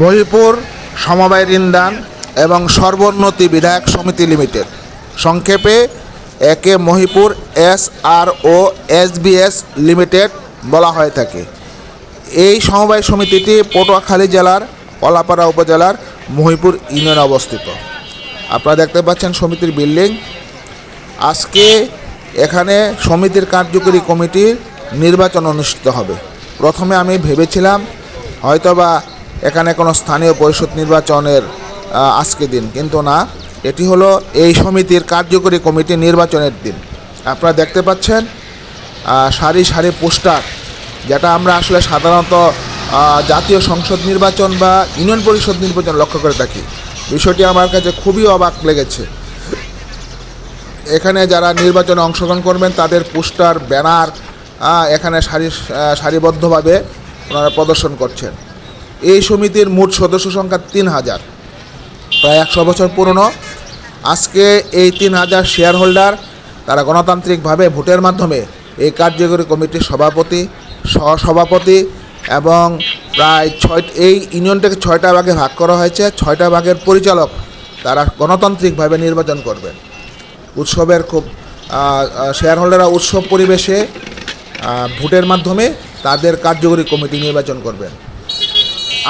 মহিপুর সমবায় ঋণদান এবং সর্বোন্নতি বিধায়ক সমিতি লিমিটেড। সংক্ষেপে, একে Mahipur S R O S B S limited বলা হয়ে থাকে। এই সমবায় সমিতিটি পটুয়াখালী জেলার কলাপাড়া উপজেলার মহিপুর ইউনিয়নে অবস্থিত। আপনারা দেখতে পাচ্ছেন সমিতির বিল্ডিং। আজকে এখানে সমিতির কার্যকরী কমিটির নির্বাচন অনুষ্ঠিত হবে। প্রথমে আমি ভেবেছিলাম হয়তোবা এখানে কোনো স্থানীয় পরিষদ নির্বাচনের আজকে দিন। কিন্তু না, এটি হলো এই সমিতির কার্যকরী কমিটি নির্বাচনের দিন। আপনারা দেখতে পাচ্ছেন সারি সারি পোস্টার, যেটা আমরা আসলে সাধারণত জাতীয় সংসদ নির্বাচন বা ইউনিয়ন পরিষদ নির্বাচন লক্ষ্য করে থাকি। বিষয়টি আমার কাছে খুবই অবাক লেগেছে। এখানে যারা নির্বাচনে অংশগ্রহণ করবেন, তাদের পোস্টার, ব্যানার এখানে সারি সারিবদ্ধভাবে ওনারা প্রদর্শন করছেন। এই সমিতির মোট সদস্য সংখ্যা তিন হাজার। প্রায় একশো বছর পুরনো। আজকে এই তিন হাজার শেয়ার হোল্ডার তারা গণতান্ত্রিকভাবে ভোটের মাধ্যমে এই কার্যকরী কমিটির সভাপতি, সহসভাপতি এবং প্রায় ছয়, এই ইউনিয়নটাকে ছয়টা ভাগে ভাগ করা হয়েছে। ছয়টা ভাগের পরিচালক তারা গণতান্ত্রিকভাবে নির্বাচন করবেন। উৎসবের খুব শেয়ার হোল্ডাররা উৎসব পরিবেশে ভোটের মাধ্যমে তাদের কার্যকরী কমিটি নির্বাচন করবেন।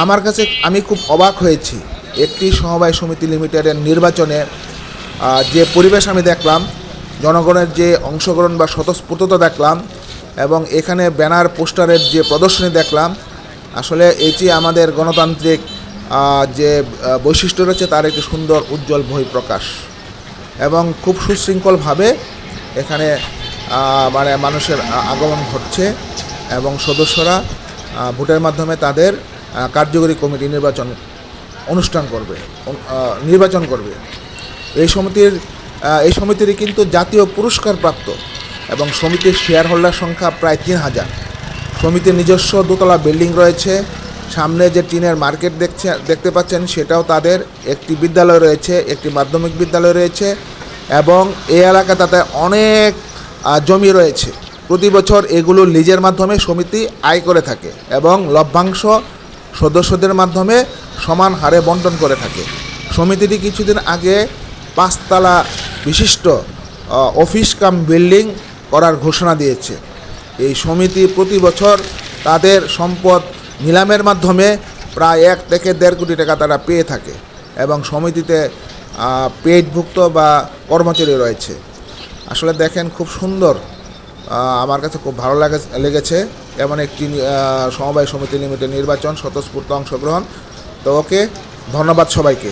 আমার কাছে আমি খুব অবাক হয়েছি। একটি সমবায় সমিতি লিমিটেডের নির্বাচনে যে পরিবেশ আমি দেখলাম, জনগণের যে অংশগ্রহণ বা স্বতঃস্ফূর্ততা দেখলাম, এবং এখানে ব্যানার, পোস্টারের যে প্রদর্শনী দেখলাম, আসলে এটি আমাদের গণতান্ত্রিক যে বৈশিষ্ট্য রয়েছে, তার একটি সুন্দর উজ্জ্বল বহিঃপ্রকাশ। এবং খুব সুশৃঙ্খলভাবে এখানে মানে মানুষের আগমন ঘটছে, এবং সদস্যরা ভোটের মাধ্যমে তাদের কার্যকরী কমিটি নির্বাচন অনুষ্ঠান করবে নির্বাচন করবে। এই সমিতির এই সমিতির কিন্তু জাতীয় পুরস্কার প্রাপ্ত এবং সমিতির শেয়ার হোল্ডার সংখ্যা প্রায় তিন হাজার। সমিতির নিজস্ব দোতলা বিল্ডিং রয়েছে, সামনে যে টিনের মার্কেট দেখছে, দেখতে পাচ্ছেন সেটাও তাদের। একটি বিদ্যালয় রয়েছে, একটি মাধ্যমিক বিদ্যালয় রয়েছে এবং এই এলাকা তাতে অনেক জমি রয়েছে। প্রতি বছর এগুলো লিজের মাধ্যমে সমিতি আয় করে থাকে এবং লভ্যাংশ সদস্যদের মাধ্যমে সমান হারে বন্টন করে থাকে। সমিতিটি কিছুদিন আগে পাঁচতলা বিশিষ্ট অফিস কাম বিল্ডিং করার ঘোষণা দিয়েছে। এই সমিতি প্রতি বছর তাদের সম্পদ নিলামের মাধ্যমে প্রায় এক থেকে দেড় কোটি টাকা তারা পেয়ে থাকে এবং সমিতিতে পেটভুক্ত বা কর্মচারী রয়েছে। আসলে দেখেন খুব সুন্দর আমার কাছে খুব ভালো লাগে লেগেছে। এমন একটি সমবায় সমিতি লিমিটেড নির্বাচন স্বতঃস্ফূর্ত অংশগ্রহণ। তো ওকে ধন্যবাদ সবাইকে।